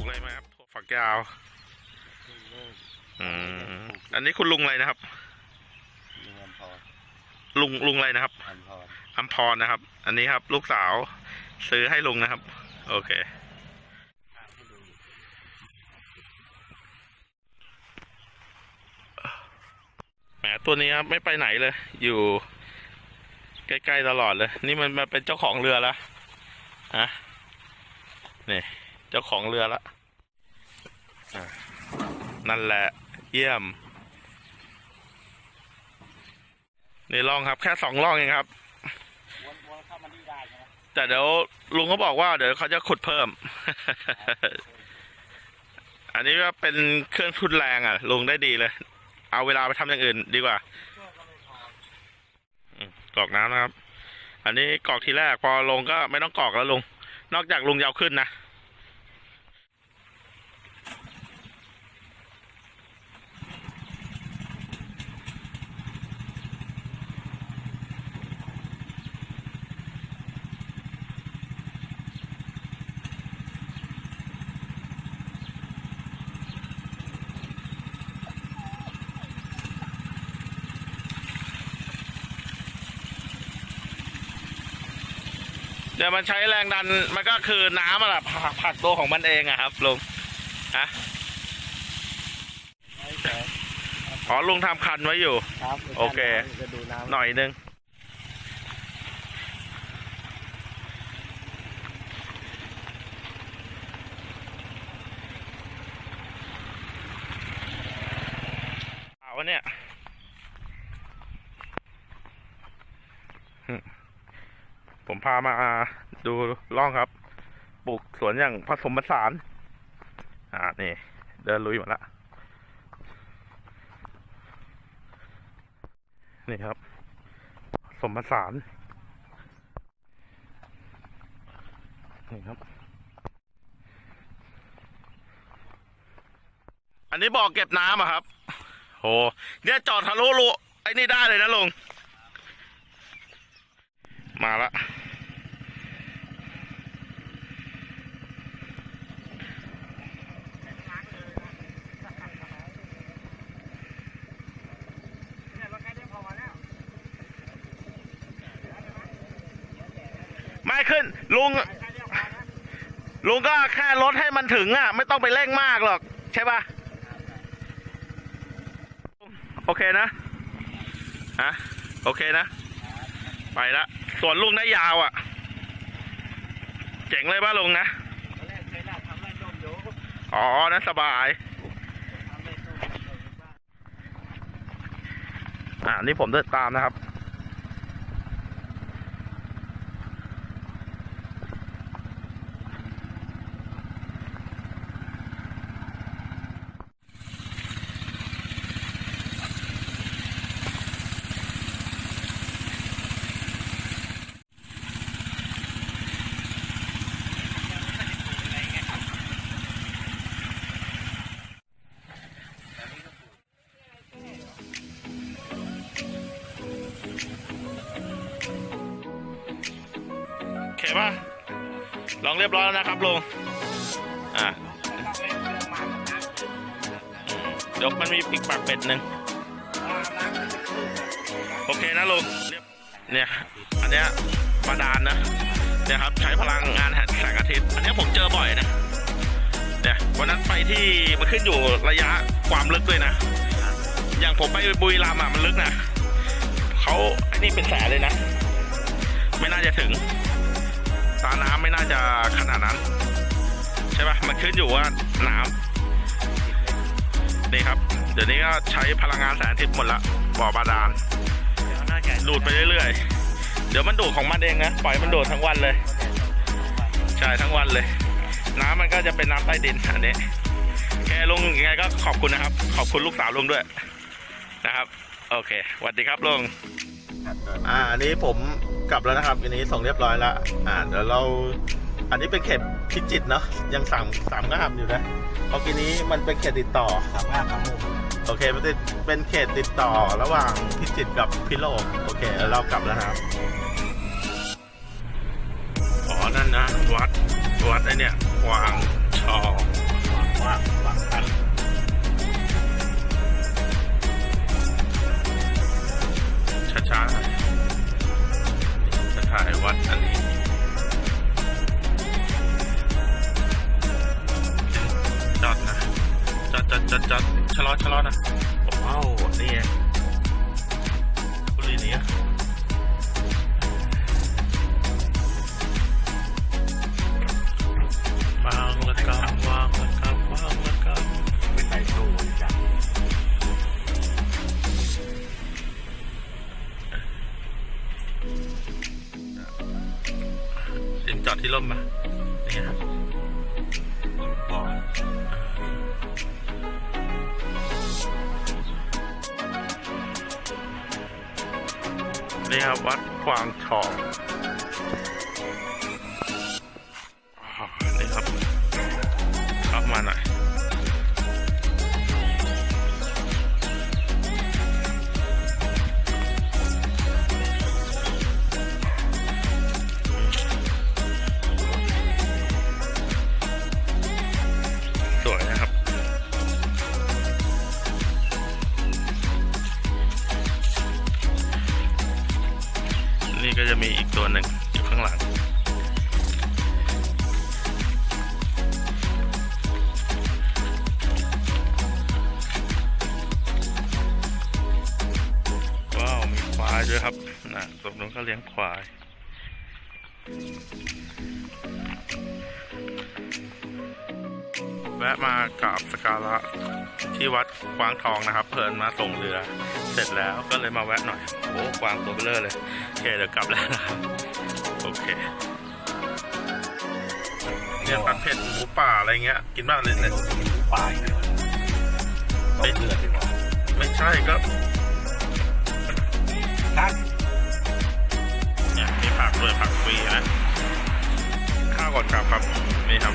กอะไรมาครับถั่วฝักยาวอืมอันนี้คุณลุงอะไรนะครับ ลุงอมพรลุงลุงอะไรนะครับอมพรอัมพรนะครับ อันนี้ครับ ลูกสาว ซื้อให้ลุงนะครับ โอเคแหมตัวนี้ครับไม่ไปไหนเลย อยู่ใกล้ๆตลอดเลย นี่มันมาเป็นเจ้าของเรือแล้วฮะนี่ เจ้าของเรือละนั่นแหละเยี่ยมนี่ลองครับ แค่สองล่องเองครับ แต่เดี๋ยวลุงเขาบอกว่า เดี๋ยวเขาจะขุดเพิ่ม อันนี้ก็เป็นเครื่องทุนแรงอะ ลุงได้ดีเลย เอาเวลาไปทำอย่างอื่นดีกว่ากรอกน้ำนะครับ อันนี้กรอกทีแรกพอลงก็ไม่ต้องกรอกแล้วลุง นอกจากลุงยาวขึ้นนะ เดี๋ยวมันใช้แรงดันมันก็คือน้ำอะแหละผลักผลักตัวของมันเองอะครับลุงฮะไม่ใช่อ๋อลุงทำคันไว้อยู่ ครับโอเค จะดูน้ำหน่อยนึงเอาวะเนี่ยหึ ผมพามาดูร่องครับ ปลูกสวนอย่างผสมผสาน อ่า นี่ เดินลุยหมดละ นี่ครับผสมผสาน นี่ครับ อันนี้บ่อเก็บน้ำอะครับ โห เนี่ยจอดทะลุรูไอ้นี่ได้เลยนะลุงมาละ ไม่ขึ้น ลุง ลุงก็แค่ลดให้มันถึงอะ ไม่ต้องไปเร่งมากหรอก ใช่ปะโอเคนะฮะโอเคนะ ไปละส่วนลุงได้ยาวอะ เจ๋งเลยป่ะลุงนะอ๋อนั้นสบายอันอ่า นี่ผมเดินตามนะครับ ลองเรียบร้อยแล้วนะครับลุงอะยกมันมีปีกปากเป็ดหนึ่งโอเคนะลุงเรียบเนี่ยอันเนี้ยบาดาลนะเนี่ยครับใช้พลังงานแสงอาทิตย์อันนี้ผมเจอบ่อยนะเนี่ยวันนั้นไปที่มันขึ้นอยู่ระยะความลึกด้วยนะ อย่างผมไปบุรีรัมย์อะมันลึกนะเขาไอ้นี่เป็นแสนเลยนะ ไม่น่าจะถึง ตาน้ำไม่น่าจะขนาดนั้น ใช่ปะมันขึ้นอยู่ว่าน้ำนี่ครับ เดี๋ยวนี้ก็ใช้พลังงานแสงอาทิตย์หมดละบ่อบาดาลดูดไปเรื่อยๆ เดี๋ยวมันดูดของมันเองนะ ปล่อยมันดูดทั้งวันเลย ใช่ทั้งวันเลย น้ำมันก็จะเป็นน้ำใต้ดินอันนี้แกลุงยังไงก็ขอบคุณนะครับ ขอบคุณลูกสาวลุงด้วยนะครับ โอเคสวัสดีครับลุงอ่าอันนี้ผม กลับแล้วนะครับอันนี้ส่งเรียบร้อยแล้วอ่าเดี๋ยวเราอันนี้เป็นเขตพิจิตรเนาะยังสามสามงามอยู่นะเพราะทีนี้มันเป็นเขตติดต่อสามารถทำมุมโอเคมันจะเป็นเขตติดต่อระหว่างพิจิตรกับพิโลกโอเคแล้วเรากลับแล้วนะครับอ๋อนั่นนะวัดวัดไอเนี่ยกวางชอว่า จอดจอดจอดจอดชะลอชะลอนะว้าวนี่ไงบุรีนี้วางละกำวางละกำวางละกำไปใส่ตู้บริจาคสินจอดที่ร่มมานี่ครับบ่ นี่ครับวัดกวางทอง นี่ก็จะมีอีกตัวหนึ่งอยู่ข้างหลัง ว้าว มีควายด้วยครับนะตรงนู้นก็เลี้ยงควายแวะมากราบสการะที่วัดกวางทองนะครับ เพลินมาส่งเรือเสร็จแล้วก็เลยมาแวะหน่อยโอ้กวางตัวเบลอเลยโอเคเดี๋ยวกลับแล้วนะครับโอเคเนี่ยผัดเผ็ดหมูป่าอะไรเงี้ยกินบ้างเลยเนี่ยป่าอีกเลยต้มเลือดดีกว่าไม่ใช่ก็ท่านเนี่ยมีผักด้วยผักฟรีนะข้าวก่อนกลับครับนี่ครับ